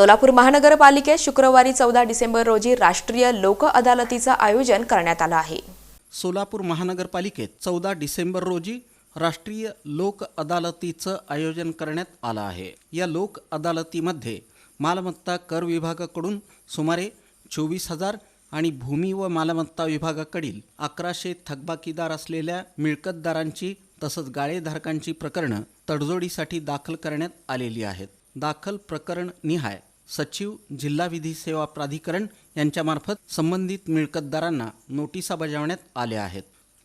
सोलापूर महानगरपालिकेत शुक्रवारी चौदा डिसेंबर रोजी राष्ट्रीय लोक अदालतीचं आयोजन करण्यात आलं आहे. सोलापूर महानगरपालिकेत चौदा डिसेंबर रोजी राष्ट्रीय लोक अदालतीचं आयोजन करण्यात आलं आहे. या लोक अदालतीमध्ये मालमत्ता कर विभागाकडून सुमारे चोवीस हजार आणि भूमी व मालमत्ता विभागाकडील अकराशे थकबाकीदार असलेल्या मिळकतदारांची तसंच गाळेधारकांची प्रकरणं तडजोडीसाठी दाखल करण्यात आलेली आहेत. दाखल प्रकरण निहाय सचिव जिल्हा विधी सेवा प्राधिकरण यांच्यामार्फत संबंधित मिळकतदारांना नोटिसा बजावण्यात आल्या आहेत.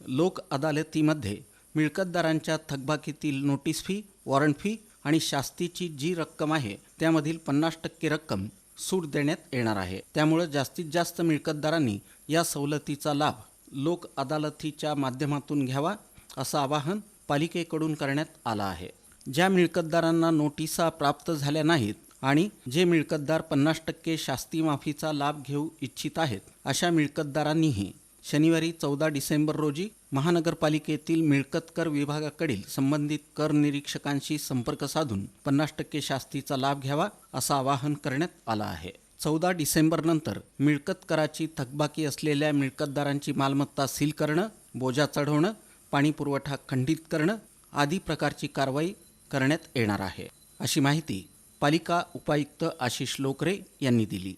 लोक अदालतीमध्ये मिळकतदारांच्या थकबाकीतील नोटीस फी वॉरंट फी आणि शास्तीची जी रक्कम आहे त्यामधील पन्नास टक्के रक्कम सूट देण्यात येणार आहे. त्यामुळे जास्तीत जास्त मिळकतदारांनी या सवलतीचा लाभ लोक अदालतीच्या माध्यमातून घ्यावा असं आवाहन पालिकेकडून करण्यात आलं आहे. ज्या मिळकतदारांना नोटिसा प्राप्त झाल्या नाहीत आणि जे मिळकतदार पन्नास टक्के शास्ती माफीचा लाभ घेऊ इच्छित आहेत अशा मिळकतदारांनीही शनिवारी चौदा डिसेंबर रोजी महानगरपालिकेतील मिळकत कर विभागाकडील संबंधित कर निरीक्षकांशी संपर्क साधून पन्नास टक्के शास्तीचा लाभ घ्यावा असं आवाहन करण्यात आलं आहे. चौदा डिसेंबरनंतर मिळकत कराची थकबाकी असलेल्या मिळकतदारांची मालमत्ता सील करणं बोजा चढवणं पाणी पुरवठा खंडित करणं आदी प्रकारची कारवाई करण्यात येणार आहे. अशी माहिती पालिका उपायुक्त आशिष लोकरे यांनी दिली.